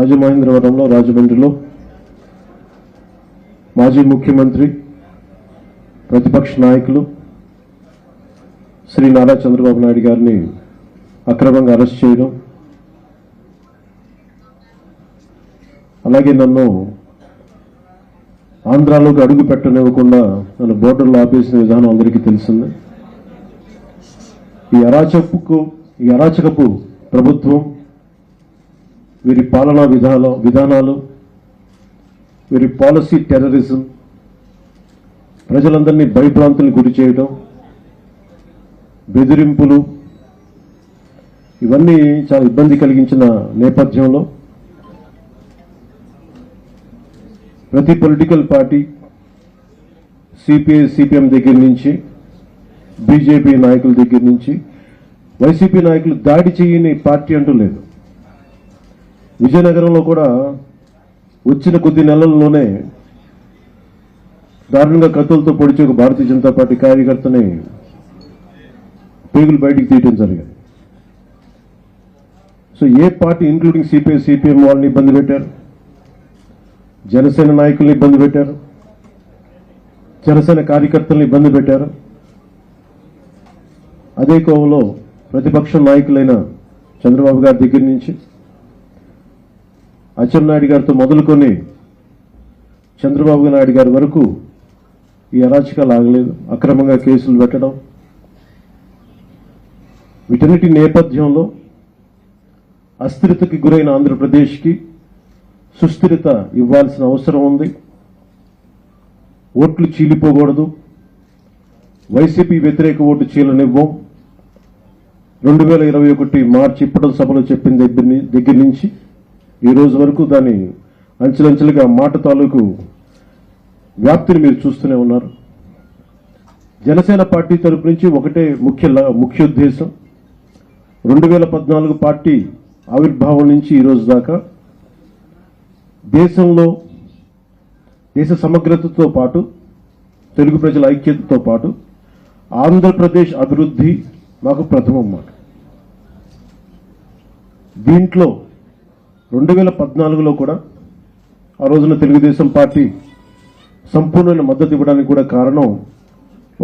రాజమహేంద్రవరంలో రాజమండ్రిలో మాజీ ముఖ్యమంత్రి ప్రతిపక్ష నాయకులు శ్రీ నారా చంద్రబాబు నాయుడు గారిని అక్రమంగా అరెస్ట్ చేయడం అలాగే నన్ను ఆంధ్రాలోకి అడుగు పెట్టనివ్వకుండా నన్ను బోర్డర్లో ఆపేసిన విధానం అందరికీ తెలిసింది. ఈ అరాచకపు ఈ అరాచకపు ప్రభుత్వం వీరి పాలనా విధాన విధానాలు వీరి పాలసీ టెర్రరిజం ప్రజలందరినీ భయభ్రాంతులకు గురి చేయడం బెదిరింపులు ఇవన్నీ చాలా ఇబ్బంది కలిగించిన నేపథ్యంలో ప్రతి పొలిటికల్ పార్టీ సిపిఐ సిపిఎం దగ్గర నుంచి బీజేపీ నాయకుల దగ్గర నుంచి వైసీపీ నాయకులు దాడి చేయని పార్టీ అంటూ లేదు. విజయనగరంలో కూడా వచ్చిన కొద్ది నెలల్లోనే దారుణంగా కత్తులతో పొడిచి ఒక భారతీయ జనతా పార్టీ కార్యకర్తని పేగులు బయటికి తీయటం జరిగింది. సో ఏ పార్టీ ఇంక్లూడింగ్ సిపిఐ సిపిఎం వాళ్ళని ఇబ్బంది పెట్టారు? జనసేన నాయకుల్ని ఇబ్బంది పెట్టారు? జనసేన కార్యకర్తలను ఇబ్బంది పెట్టారు? అదే కోవలో ప్రతిపక్ష నాయకులైన చంద్రబాబు గారి దగ్గర నుంచి అచ్చెన్నాయుడు గారితో మొదలుకొని చంద్రబాబు నాయుడు గారి వరకు ఈ అరాచకాలు ఆగలేదు అక్రమంగా కేసులు పెట్టడం. వీటన్నిటి నేపథ్యంలో అస్థిరతకి గురైన ఆంధ్రప్రదేశ్కి సుస్థిరత ఇవ్వాల్సిన అవసరం ఉంది. ఓట్లు చీలిపోకూడదు. వైసీపీ వ్యతిరేక ఓటు చీలనివ్వం. రెండు వేల ఇరవై ఒకటి మార్చి ఇప్పటి సభలో చెప్పిన దగ్గర దగ్గర నుంచి ఈ రోజు వరకు దాని అంచెలంచెలుగా మాట తాలూకు వ్యాప్తిని మీరు చూస్తూనే ఉన్నారు. జనసేన పార్టీ తరపు నుంచి ఒకటే ముఖ్య ల- ముఖ్య ఉద్దేశం. రెండు వేల పద్నాలుగు పార్టీ ఆవిర్భావం నుంచి ఈ రోజు దాకా దేశంలో దేశ సమగ్రతతో పాటు తెలుగు ప్రజల ఐక్యతతో పాటు ఆంధ్రప్రదేశ్ అభివృద్ధి మాకు ప్రథమం మాట. దీంట్లో రెండు వేల పద్నాలుగులో కూడా ఆ రోజున తెలుగుదేశం పార్టీ సంపూర్ణమైన మద్దతు ఇవ్వడానికి కూడా కారణం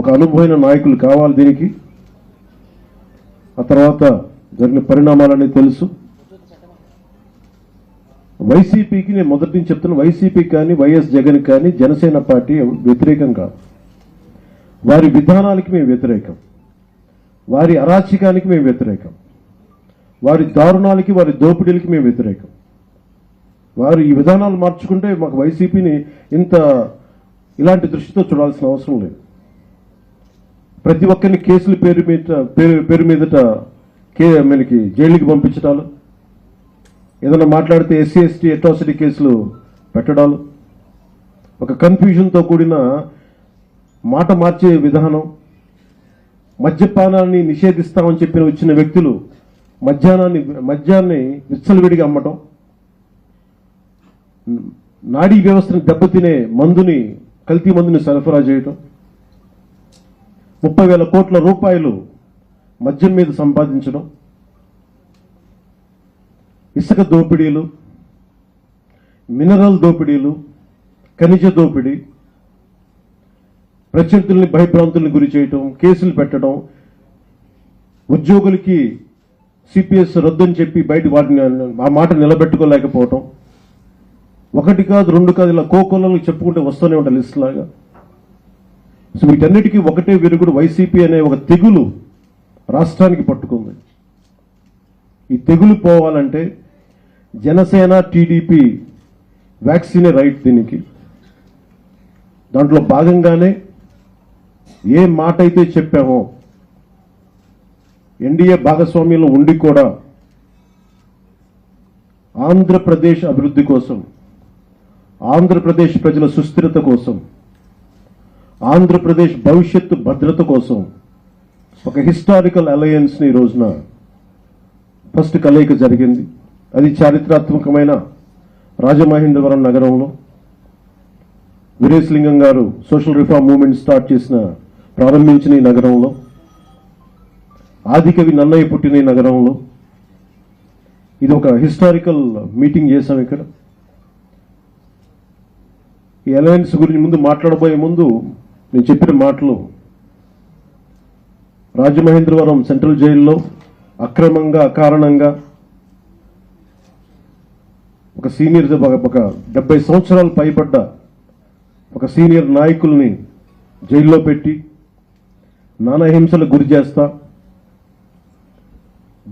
ఒక అనుభవమైన నాయకులు కావాలి దీనికి. ఆ తర్వాత జరిగిన పరిణామాలన్నీ తెలుసు. వైసీపీకి నేను మొదటి నుంచి చెప్తున్నా వైసీపీ కానీ వైఎస్ జగన్ కానీ జనసేన పార్టీ వ్యతిరేకం కాదు వారి విధానాలకి మేము వ్యతిరేకం. వారి అరాచకానికి మేము వ్యతిరేకం. వారి దారుణాలకి వారి దోపిడీలకి మేము వ్యతిరేకం. వారు ఈ విధానాలు మార్చుకుంటే మాకు వైసీపీని ఇంత ఇలాంటి దృష్టితో చూడాల్సిన అవసరం లేదు. ప్రతి ఒక్కరిని కేసుల పేరు మీద పేరు పేరు మీదట కే మనకి జైలుకి పంపించడాలు ఏదైనా మాట్లాడితే ఎస్సీ ఎస్టీ అట్రాసిటీ కేసులు పెట్టడాలు ఒక కన్ఫ్యూజన్తో కూడిన మాట మార్చే విధానం మద్యపానాన్ని నిషేధిస్తామని చెప్పిన వచ్చిన వ్యక్తులు మధ్యాహ్నాన్ని మద్యాన్ని విచ్చలవిడిగా అమ్మటం. నాడీ వ్యవస్థను దెబ్బతినే మందుని కల్తీ మందుని సరఫరా చేయటం. ముప్పై వేల కోట్ల రూపాయలు మద్యం మీద సంపాదించడం. ఇసుక దోపిడీలు మినరల్ దోపిడీలు ఖనిజ దోపిడీ ప్రత్యర్థుల్ని భయభ్రాంతుల్ని గురి చేయటం కేసులు పెట్టడం ఉద్యోగులకి సిపిఎస్ రద్దని చెప్పి బయట వాటిని ఆ మాట నిలబెట్టుకోలేకపోవటం. ఒకటి కాదు రెండు కాదు ఇలా కోకొల్లలు చెప్పుకుంటే వస్తూనే ఉంటాయి లిస్ట్ లాగా. సో వీటన్నిటికీ ఒకటే విరుగుడు వైసీపీ అనే ఒక తెగులు రాష్ట్రానికి పట్టుకుంది. ఈ తెగులు పోవాలంటే జనసేన టీడీపీ వ్యాక్సినే రైట్ దీనికి. దాంట్లో భాగంగానే ఏ మాట అయితే చెప్పామో ఎన్డీఏ భాగస్వామ్యంలో ఉండి కూడా ఆంధ్రప్రదేశ్ అభివృద్ధి కోసం ఆంధ్రప్రదేశ్ ప్రజల సుస్థిరత కోసం ఆంధ్రప్రదేశ్ భవిష్యత్తు భద్రత కోసం ఒక హిస్టారికల్ అలయన్స్ని రోజున ఫస్ట్ కలయిక జరిగింది. అది చారిత్రాత్మకమైన రాజమహేంద్రవరం నగరంలో వీరేశలింగం గారు సోషల్ రిఫార్మ్ మూవ్మెంట్ స్టార్ట్ చేసిన ప్రారంభించిన ఈ నగరంలో ఆదికవి నన్నయ్య పుట్టిన ఈ నగరంలో ఇది ఒక హిస్టారికల్ మీటింగ్ చేశాం ఇక్కడ. ఈ అలయన్స్ గురించి ముందు మాట్లాడబోయే ముందు నేను చెప్పిన మాటలు రాజమహేంద్రవరం సెంట్రల్ జైల్లో అక్రమంగా అకారణంగా ఒక సీనియర్ ఒక- ఒక డెబ్బై సంవత్సరాలు పైబడ్డ ఒక సీనియర్ నాయకుల్ని జైల్లో పెట్టి నానా హింసలకు గురి చేస్తా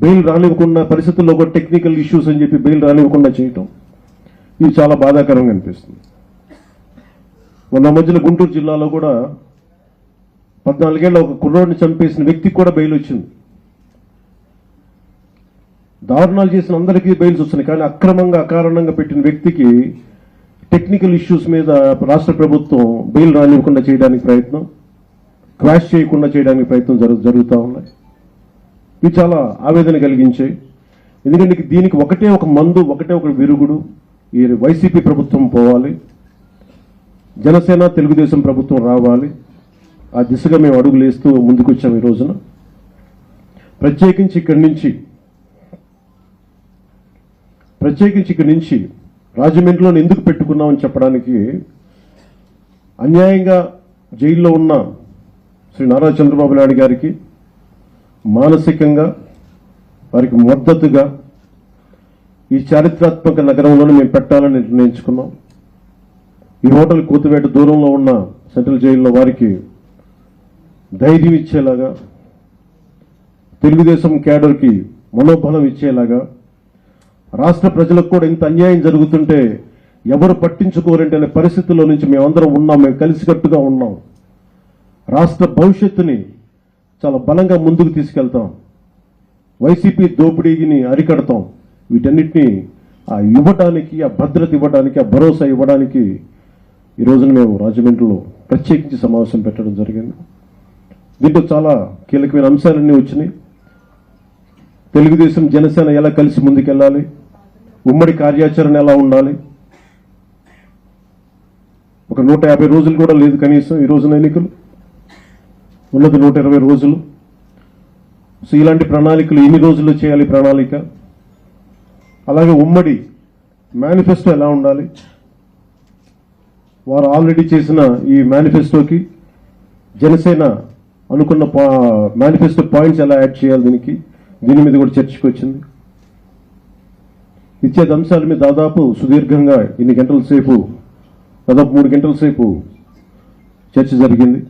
బెయిల్ రానివ్వకుండా పరిస్థితుల్లో కూడా టెక్నికల్ ఇష్యూస్ అని చెప్పి బెయిల్ రానివ్వకుండా చేయటం ఇది చాలా బాధాకరంగా అనిపిస్తుంది. మొన్న మధ్యలో గుంటూరు జిల్లాలో కూడా పద్నాలుగేళ్ళ ఒక కుర్రోడిని చంపేసిన వ్యక్తికి కూడా బెయిల్ వచ్చింది. దారుణాలు చేసిన అందరికీ బెయిల్స్ వస్తున్నాయి కానీ అక్రమంగా అకారణంగా పెట్టిన వ్యక్తికి టెక్నికల్ ఇష్యూస్ మీద రాష్ట్ర ప్రభుత్వం బెయిల్ రానివ్వకుండా చేయడానికి ప్రయత్నం క్రాష్ చేయకుండా చేయడానికి ప్రయత్నం జరుగు జరుగుతూ ఉన్నాయి. ఇవి చాలా ఆవేదన కలిగించాయి. ఎందుకంటే దీనికి ఒకటే ఒక మందు ఒకటే ఒక విరుగుడు ఈ వైసీపీ ప్రభుత్వం పోవాలి. జనసేన తెలుగుదేశం ప్రభుత్వం రావాలి. ఆ దిశగా మేము అడుగులు వేస్తూ ఈ రోజున. ప్రత్యేకించి ఇక్కడి నుంచి ప్రత్యేకించి ఇక్కడి నుంచి రాజమండ్రిలో ఎందుకు పెట్టుకున్నామని చెప్పడానికి అన్యాయంగా జైల్లో ఉన్న శ్రీ నారా చంద్రబాబు నాయుడు గారికి మానసికంగా వారికి మద్దతుగా ఈ చారిత్రాత్మక నగరంలోనే మేము పెట్టాలని నిర్ణయించుకున్నాం. ఈ హోటల్ కూతువేట దూరంలో ఉన్న సెంట్రల్ జైల్లో వారికి ధైర్యం ఇచ్చేలాగా తెలుగుదేశం క్యాడర్కి మనోబలం ఇచ్చేలాగా రాష్ట్ర ప్రజలకు కూడా ఇంత అన్యాయం జరుగుతుంటే ఎవరు పట్టించుకోరంటే అనే పరిస్థితుల్లో నుంచి మేమందరం ఉన్నాం మేము కలిసికట్టుగా ఉన్నాం. రాష్ట్ర భవిష్యత్తుని చాలా బలంగా ముందుకు తీసుకెళ్తాం. వైసీపీ దోపిడీని అరికడతాం. వీటన్నిటిని ఆ ఇవ్వడానికి ఆ భద్రత ఇవ్వడానికి ఆ భరోసా ఇవ్వడానికి ఈ రోజున మేము రాజమండ్రిలో ప్రత్యేకించి సమావేశం పెట్టడం జరిగింది. దీంట్లో చాలా కీలకమైన అంశాలన్నీ వచ్చినాయి. తెలుగుదేశం జనసేన ఎలా కలిసి ముందుకెళ్ళాలి? ఉమ్మడి కార్యాచరణ ఎలా ఉండాలి? ఒక నూట యాభై రోజులు కూడా లేదు కనీసం ఈ రోజున ఎన్నికలు. ఉన్నది నూట ఇరవై రోజులు. సో ఇలాంటి ప్రణాళికలు ఎన్ని రోజుల్లో చేయాలి ప్రణాళిక? అలాగే ఉమ్మడి మేనిఫెస్టో ఎలా ఉండాలి? వారు ఆల్రెడీ చేసిన ఈ మేనిఫెస్టోకి జనసేన అనుకున్న మేనిఫెస్టో పాయింట్స్ ఎలా యాడ్ చేయాలి దీనికి? దీని మీద కూడా చర్చకు వచ్చింది. ఇచ్చే అంశాల మీద దాదాపు సుదీర్ఘంగా ఇన్ని గంటల సేపు దాదాపు మూడు గంటల సేపు చర్చ జరిగింది.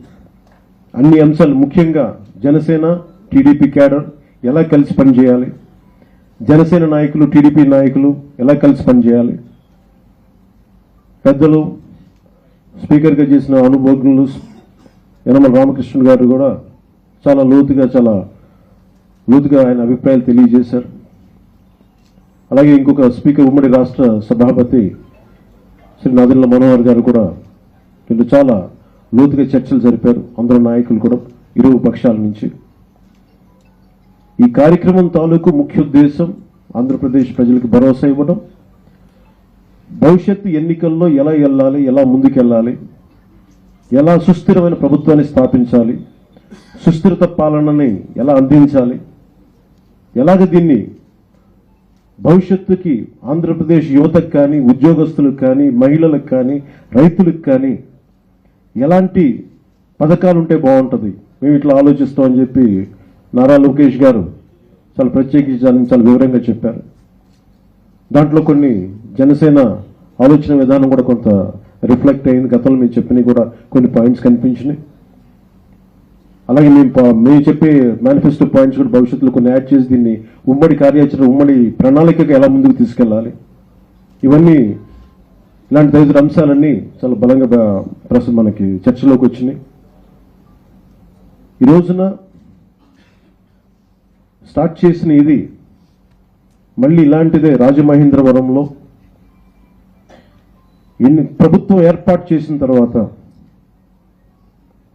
అన్ని అంశాలు ముఖ్యంగా జనసేన టీడీపీ క్యాడర్ ఎలా కలిసి పనిచేయాలి? జనసేన నాయకులు టీడీపీ నాయకులు ఎలా కలిసి పనిచేయాలి? పెద్దలు స్పీకర్గా చేసిన అనుభవజ్ఞులు యనమల రామకృష్ణ గారు కూడా చాలా లోతుగా చాలా లోతుగా ఆయన అభిప్రాయాలు తెలియజేశారు. అలాగే ఇంకొక స్పీకర్ ఉమ్మడి రాష్ట్ర సభాపతి శ్రీ నాదిల్ల మనోహర్ గారు కూడా వీళ్ళు చాలా లోతుగా చర్చలు జరిపారు. అందరు నాయకులు కూడా ఇరు పక్షాల నుంచి. ఈ కార్యక్రమం తాలూకు ముఖ్య ఉద్దేశం ఆంధ్రప్రదేశ్ ప్రజలకు భరోసా ఇవ్వడం. భవిష్యత్తు ఎన్నికల్లో ఎలా వెళ్ళాలి ఎలా ముందుకెళ్ళాలి ఎలా సుస్థిరమైన ప్రభుత్వాన్ని స్థాపించాలి సుస్థిరత పాలనని ఎలా అందించాలి ఎలాగ దీన్ని భవిష్యత్తుకి ఆంధ్రప్రదేశ్ యువతకు కానీ ఉద్యోగస్తులకు కానీ మహిళలకు కానీ రైతులకు కానీ ఎలాంటి పథకాలు ఉంటే బాగుంటుంది? మేము ఇట్లా ఆలోచిస్తామని చెప్పి నారా లోకేష్ గారు చాలా ప్రత్యేకించి చాలా వివరంగా చెప్పారు. దాంట్లో కొన్ని జనసేన ఆలోచన విధానం కూడా కొంత రిఫ్లెక్ట్ అయింది. గతంలో మేము చెప్పినవి కూడా కొన్ని పాయింట్స్ కనిపించినాయి. అలాగే మేము ప- మేము చెప్పే మేనిఫెస్టో పాయింట్స్ కూడా భవిష్యత్తులో కొన్ని యాడ్ చేసి దీన్ని ఉమ్మడి కార్యాచరణ ఉమ్మడి ప్రణాళికగా ఎలా ముందుకు తీసుకెళ్ళాలి? ఇవన్నీ ఇలాంటి తదితర అంశాలన్నీ చాలా బలంగా ప్రస్తుతం మనకి చర్చలోకి వచ్చినాయి. ఈ రోజున స్టార్ట్ చేసిన ఇది మళ్ళీ ఇలాంటిదే రాజమహేంద్రవరంలో. ఇన్ని ప్రభుత్వం ఏర్పాటు చేసిన తర్వాత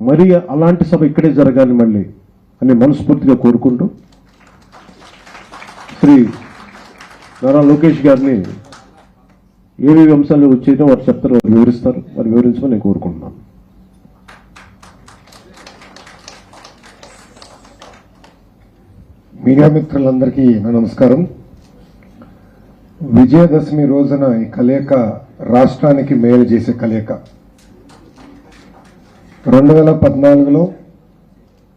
మరి అలాంటి సభ ఇక్కడే జరగాలి మళ్ళీ అని మనస్ఫూర్తిగా కోరుకుంటూ శ్రీ నారా లోకేష్ గారిని ఏవేవి అంశాలు వచ్చేదో వారు చెప్తారు వారు వివరిస్తారు. వారు వివరించమని నేను కోరుకుంటున్నాను. మీడియా మిత్రులందరికీ నా నమస్కారం. విజయదశమి రోజున ఈ కలయిక రాష్ట్రానికి మేలు చేసే కలయిక. రెండు వేల పద్నాలుగులో